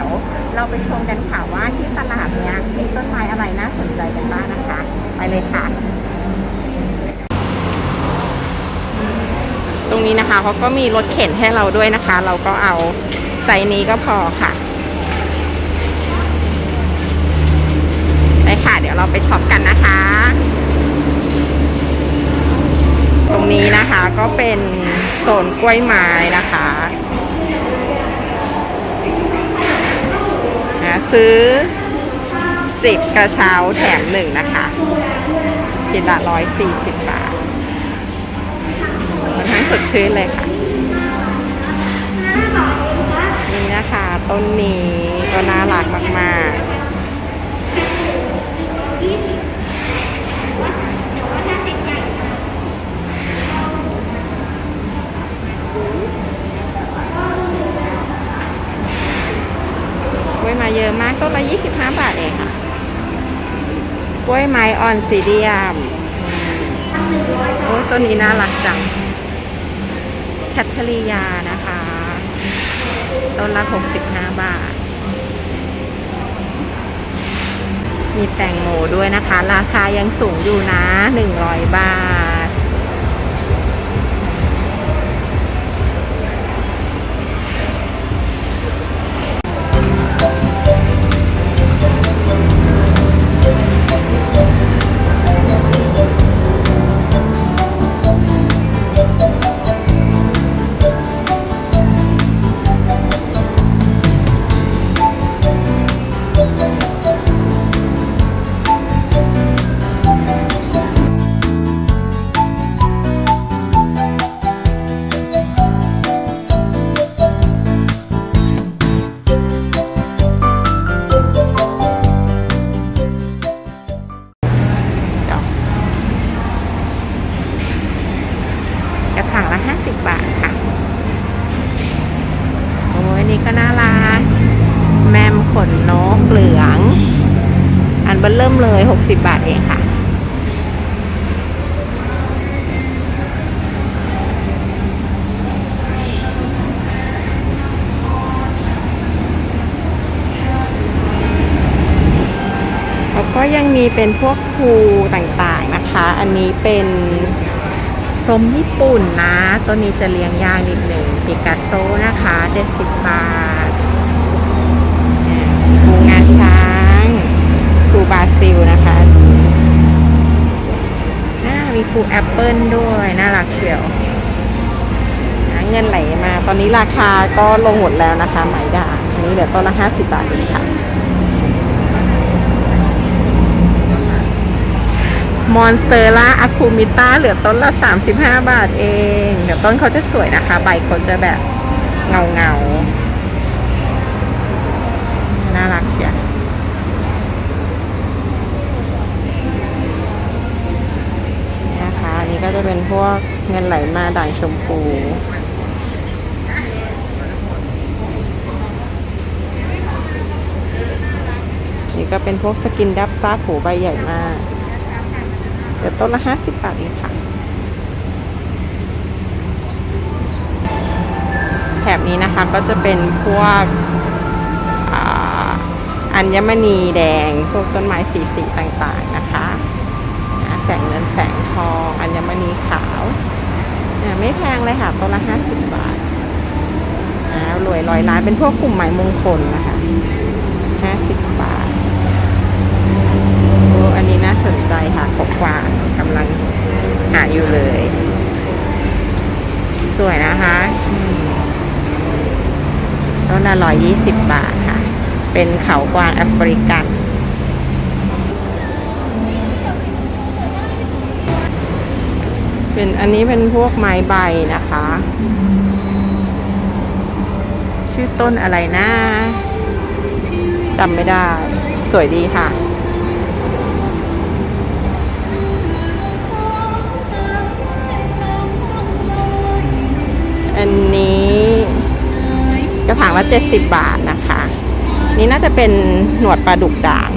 ดี๋ยวเราไปชมกันค่ะว่าที่ตลาดเนี้ยมีต้นไม้อะไรน่าสนใจกันบ้างนะคะ ไปเลยค่ะ ตรงนี้นะคะเขาก็มีรถเข็นให้เราด้วยนะคะ เราก็เอาไซส์นี้ก็พอค่ะไปค่ะ เดี๋ยวเราไปช็อปกันนะคะ ตรงนี้นะคะก็เป็นโซนกล้วยไม้นะคะ นะซื้อสิบกระเช้าแถมหนึ่งนะคะ ชิ้นละร้อยสี่สิบบาทค่อนข้างสดชื่นเลยค่ะ นี่นะคะ ต้นนี้ก็น่ารักมาก ๆ กล้วยไม้เยอะมากต้นละ25บาทเองค่ะกล้วยไม้อ่อนซีเดียมโอ้ต้นนี้น่ารักจังแคทเธอรียานะคะ ต้นละ65บาท มีแตงโมด้วยนะคะ ราคายังสูงอยู่นะ100บาท 50 บาทค่ะ โอ้ยนี่ก็น่ารัก แมมขนนกเหลือง อันเบิ้ลเริ่มเลย 60 บาทเองค่ะ แล้วก็ยังมีเป็นพวกครูต่างๆนะคะ อันนี้เป็น รมญี่ปุ่นนะ ตัวนี้จะเลี้ยงยากนิดหนึ่งปิกัสโซนะคะ 70 บาทภูงาช้างภูบราซิลนะคะน่ามีภูแอปเปิลด้วย น่ารักเชียวเงินไหลมา ตอนนี้ราคาก็ลงหมดแล้วนะคะ ไหมด่างอันนี้เหลือต้นละ 50 บาทเองค่ะ มอนสเตอร่าอะคูมิต้าเหลือต้นละ 35 บาทเอง เดี๋ยวต้นเขาจะสวยนะคะ ใบเขาจะแบบเงาเงาน่ารักเชียวนี่นะคะอันนี้ก็จะเป็นพวกเงินไหลมาด่างชมพูนี่ก็เป็นพวกสกินดับซ่าผูใบใหญ่มาก เดี๋ยวต้นละห้าสิบบาทเองค่ะแถบนี้นะคะก็จะเป็นพวกอัญมณีแดง พวกต้นไม้สีสีต่างๆนะคะแสงเงินแสงทอง อัญมณีขาวไม่แพงเลยค่ะต้นละห้าสิบบาทรวยร้อยล้านเป็นพวกกลุ่มไม้มงคลนะคะห้าสิบบาท อันนี้น่าสนใจค่ะกบกวางกำลังหาอยู่เลย สวยนะคะต้นละร้อยยี่สิบบาทค่ะ เป็นเขากวางแอฟริกันเป็นอันนี้เป็นพวกไม้ใบนะคะ ชื่อต้นอะไรนะจำไม่ได้ สวยดีค่ะ อันนี้กระถางละ70 บาทนะคะ นี่น่าจะเป็นหนวดปลาดุกด่าง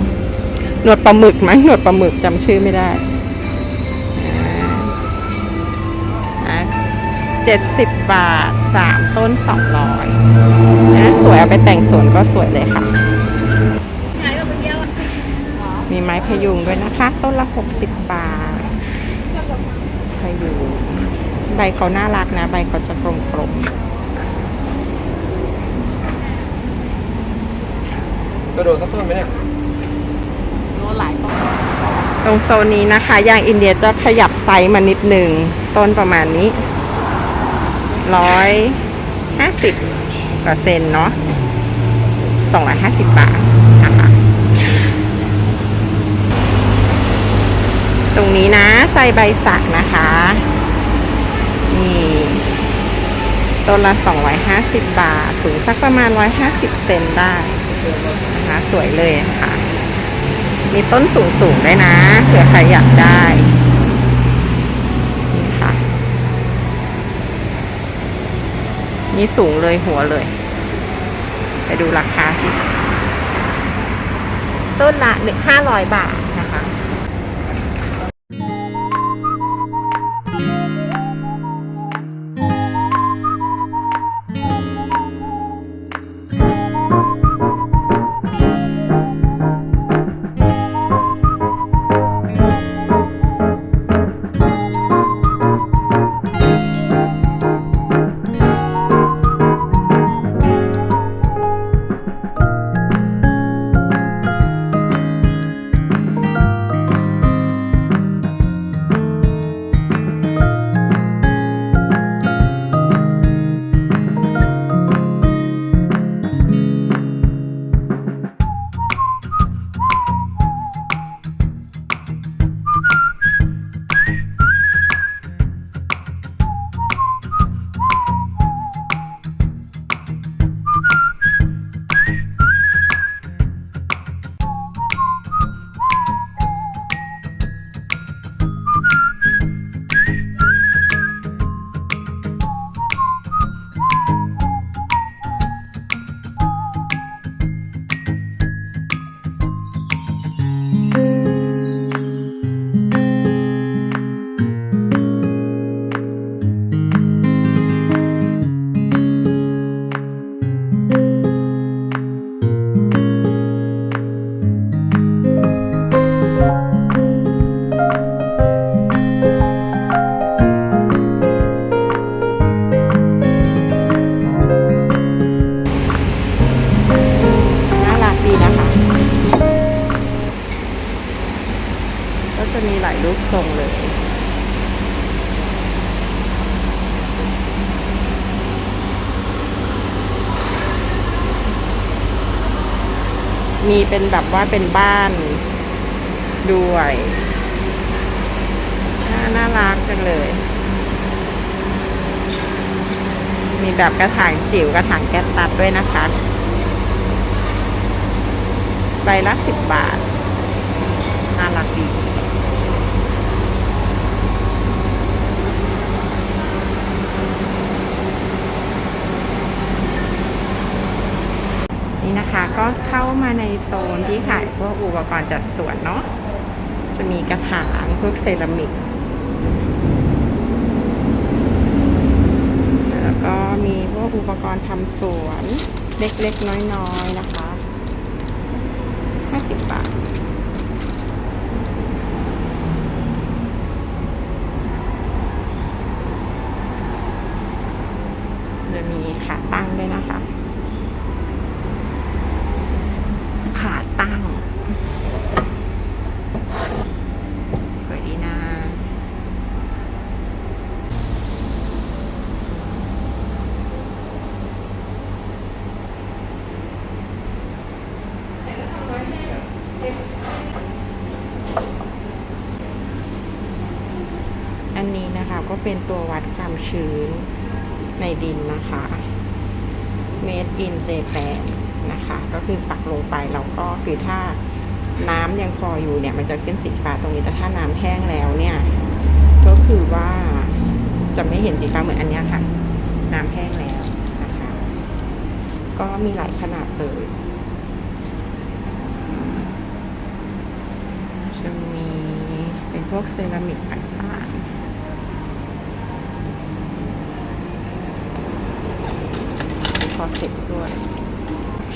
หนวดปลาหมึกมั้งหนวดปลาหมึกจำชื่อไม่ได้เจ็ดสิบบาทสามต้นสองร้อยนะสวยเอาไปแต่งสวนก็สวยเลยค่ะ มีไม้พยุงด้วยนะคะ ต้นละหกสิบบาทพยุง ใบเขาน่ารักนะ ใบเขาจะกลมๆกระโดดสักต้นไหมเนี่ยๆรู้หลายต้นตรงโซนนี้นะคะยางอินเดียจะขยับไซส์มานิดหนึ่ง ต้นประมาณนี้ร้อยห้าสิบกว่าเซนเนาะสองร้อยห้าสิบบาทนะคะตรงนี้นะใส่ใบสักนะคะ นี่ต้นละ250 บาทสูงสักประมาณ 150 เซนได้นะคะสวยเลยนะคะมีต้นสูงๆด้นะเผื่อใครอยากได้นี่ค่ะนี่สูงเลยหัวเลย ไปดูราคาสิ ต้นละหนึ่งห้าร้อยบาทนะคะ เป็นแบบว่าเป็นบ้านด้วยน่าน่ารักจังเลย มีแบบกระถางจิ๋วกระถางแก๊สตัดด้วยนะคะ ใบละสิบบาท น่ารักดี นะคะ ก็เข้ามาในโซนที่ขายพวกอุปกรณ์จัดสวนเนาะจะมีกระถางพวกเซรามิก แล้วก็มีพวกอุปกรณ์ทำสวนเล็กๆ น้อยๆนะคะ 50 บาท จะมีขาตั้งด้วยนะคะ ขาตั้งสวยดีนะ อันนี้นะคะ ก็เป็นตัววัดความชื้นในดินนะคะ made in Japan นะคะ ก็คือปักลงไปแล้วก็คือถ้าน้ำยังพออยู่เนี่ย มันจะขึ้นสีฟ้าตรงนี้แต่ถ้าน้ำแห้งแล้วเนี่ย ก็คือว่าจะไม่เห็นสีฟ้าเหมือนอันนี้ค่ะ น้ำแห้งแล้วนะคะ ก็มีหลายขนาดเลยจะมีเป็นพวกเซรามิกต่างๆมีค อเซ็ตด้วย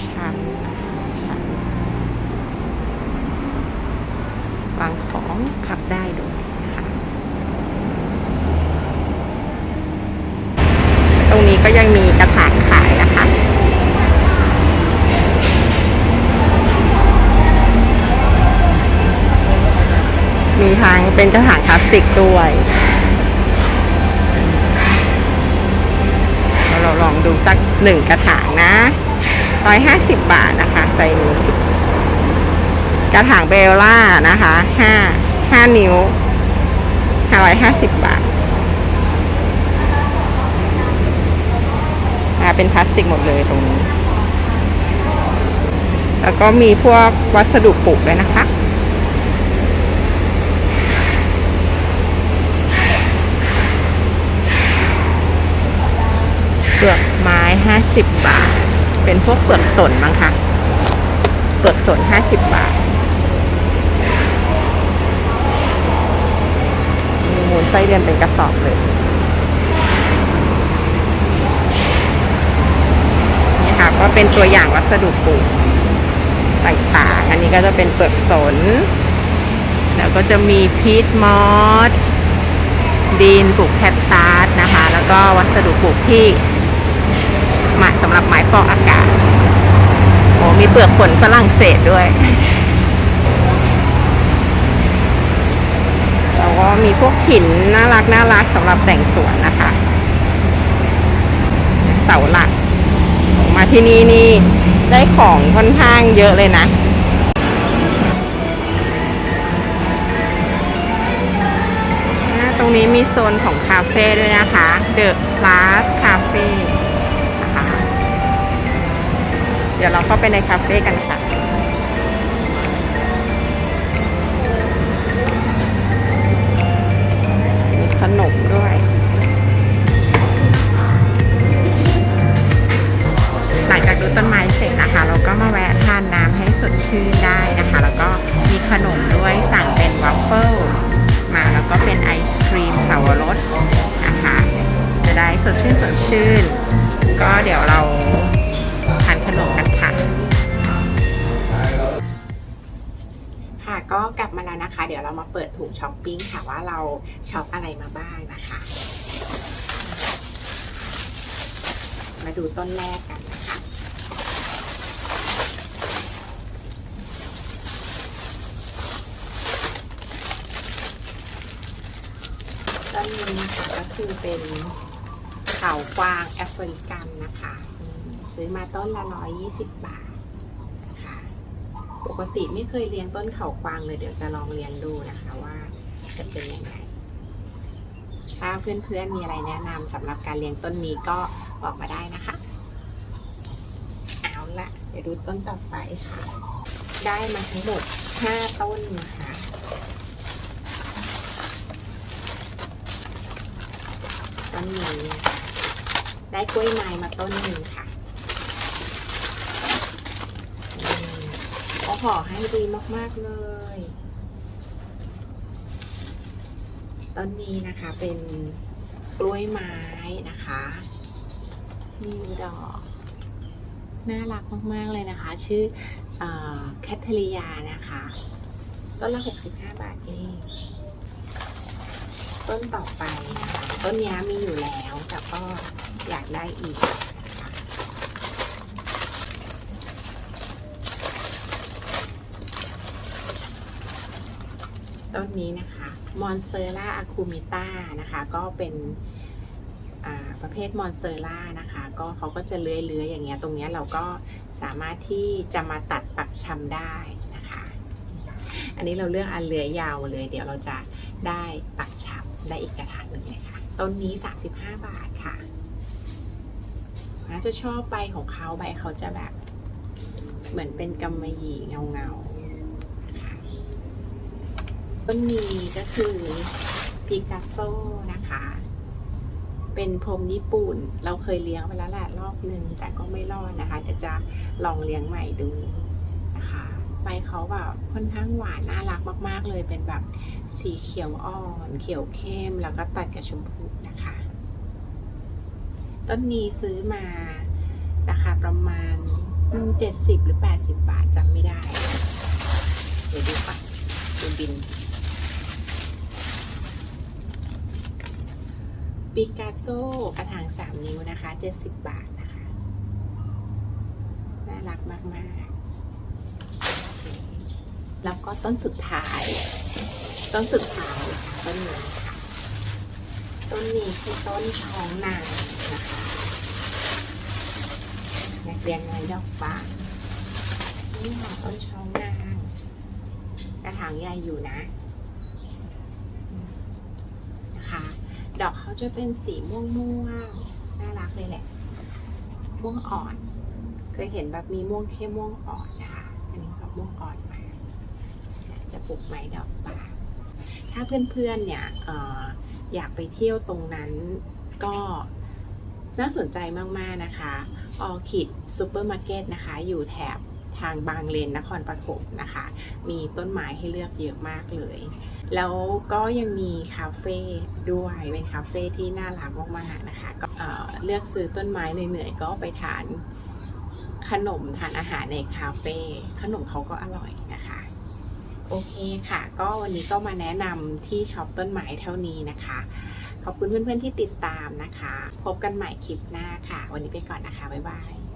ชั้นชั้นวางของพับได้ด้วยนะคะตรงนี้ก็ยังมีกระถางขายนะคะมีทั้งเป็นกระถางพลาสติกด้วย ลองดูสักหนึ่งกระถางนะร้อยห้าสิบบาทนะคะไซส์นี้กระถางเบลล่านะคะห้าห้านิ้วห้าร้อยห้าสิบบาทอ่าเป็นพลาสติกหมดเลยตรงนี้ แล้วก็มีพวกวัสดุปลูกด้วยนะคะ 50 บาท เป็นพวกเปลือกสนมั้งคะเปลือกสน 50 บาท มีมูลไส้เดือนเป็นกระสอบเลย นี่ค่ะ ก็เป็นตัวอย่างวัสดุปลูกต่างๆ อันนี้ก็จะเป็นเปลือกสน แล้วก็จะมีพีทมอสดินปลูกแคปตัสนะคะ แล้วก็วัสดุปลูกที่ หมาสำหรับไม้ฟอกอากาศ โอ้มีเปลือกฝนฝรั่งเศสด้วย แล้วก็มีพวกหินน่ารักน่ารักสำหรับแต่งสวนนะคะ เสาหลัก มาที่นี่นี่ได้ของค่อนข้างเยอะเลยนะตรงนี้มีโซนของคาเฟ่ด้วยนะคะ The Class Cafe เดี๋ยวเราเข้าไปในคาเฟ่กันค่ะ มีขนมด้วย หลังจากดูต้นไม้เสร็จนะคะ เราก็มาแวะทานน้ำให้สดชื่นได้นะคะ แล้วก็มีขนมด้วยสั่งเป็นวัฟเฟิลมาแล้วก็เป็นไอศครีมสาวรสนะคะ จะได้สดชื่นสดชื่น ก็เดี๋ยวเรา ดี๋ยวเรามาเปิดถุงช้อปปิ้งค่ะว่าเราช็อปอะไรมาบ้างนะคะ มาดูต้นแรกกันนะคะต้นนี้นะคะก็คือเป็นเขากวางแอฟริกันนะคะ ซื้อมาต้นละร้อยยี่สิบบาท ปกติไม่เคยเลี้ยงต้นเขากวางเลยเดี๋ยวจะลองเลี้ยงดูนะคะว่าจะเป็นยังไง ถ้าเพื่อนๆมีอะไรแนะนำสำหรับการเลี้ยงต้นนี้ก็บอกมาได้นะคะ เอาละเดี๋ยวดูต้นต่อไปค่ะ ได้มาทั้งหมด 5 ต้นนะคะต้นนี้นะคะได้กล้วยไม้มาต้นหนึ่งค่ะอืมเขอให้ดีมากๆเลยต้นนี้นะคะเป็นกล้วยไม้นะคะมีดอกน่ารักมาก ๆ เลยนะคะ ชื่อแคทเธอรียานะคะต้นละ 65 บาทเองต้นต่อไปนะคะต้นนี้มีอยู่แล้วแต่ก็อยากได้อีกนะคะ ต้นนี้นะคะมอนสเตอร่าอะคูมิต้านะคะก็เป็นประเภทมอนสเตอร่านะคะก็เขาก็จะเลื้อยๆอย่างเงี้ยตรงเนี้ยเราก็สามารถที่จะมาตัดปักชำได้นะคะ อันนี้เราเลือกอันเลื้อยยาวเลย เดี๋ยวเราจะได้ปักชำได้อีกกระถางหนึ่งเลยค่ะต้นนี้ 35 บาทค่ะน่าจะชอบใบของเขาใบเขาจะแบบ เหมือนเป็นกำมะหยี่เงาๆ ต้นนี้ก็คือพิกัสโซนะคะ เป็นพรมญี่ปุ่น เราเคยเลี้ยงไปแล้วแหละรอบหนึ่งแต่ก็ไม่รอดนะคะเดี๋ยวจะลองเลี้ยงใหม่ดูนะคะใบเขาแบบค่อนข้างหวานน่ารักมาก ๆ เลยเป็นแบบสีเขียวอ่อน เขียวเข้ม แล้วก็ตัดกับชมพูนะคะ ต้นนี้ซื้อมาราคาประมาณเจ็ดสิบหรือแปดสิบบาทจำไม่ได้ เดี๋ยวดูก่อนดูบิน ปิกัสโซกระถางสามนิ้วนะคะเจ็ดสิบบาทนะคะ น่ารักมากๆแล้วก็ต้นสุดท้าย ต้นสุดท้ายต้นนี้ต้นนี้คือต้นช้องนางนะคะอยากเรียงไงดอกฟ้านี่ค่ะต้นช้องนางกระถางใหญ่อยู่นะ ดอกเขาจะเป็นสีม่วงม่วงน่ารักเลยแหละ ม่วงอ่อน เคยเห็นแบบมีม่วงเข้มม่วงอ่อนนะคะ อันนี้แบบม่วงอ่อนมาจะปลูกไม้ดอกบาถ้าเพื่อนๆเนี่ยออยากไปเที่ยวตรงนั้นก็น่าสนใจมากๆนะคะออคิดซูเปอร์มาร์เก็ตนะคะ อยู่แถบทางบางเลนนครปฐมนะคะ มีต้นไม้ให้เลือกเยอะมากเลย แล้วก็ยังมีคาเฟ่ด้วย เป็นคาเฟ่ที่น่ารักมากๆนะคะ ก็เอ่อเลือกซื้อต้นไม้เหนื่อยๆ ก็ไปทานขนมทานอาหารในคาเฟ่ขนมเขาก็อร่อยนะคะ โอเคค่ะ ก็วันนี้ก็มาแนะนำที่ช็อปต้นไม้เท่านี้นะคะ ขอบคุณเพื่อนๆที่ติดตามนะคะ พบกันใหม่คลิปหน้าค่ะ วันนี้ไปก่อนนะคะ บ๊ายบาย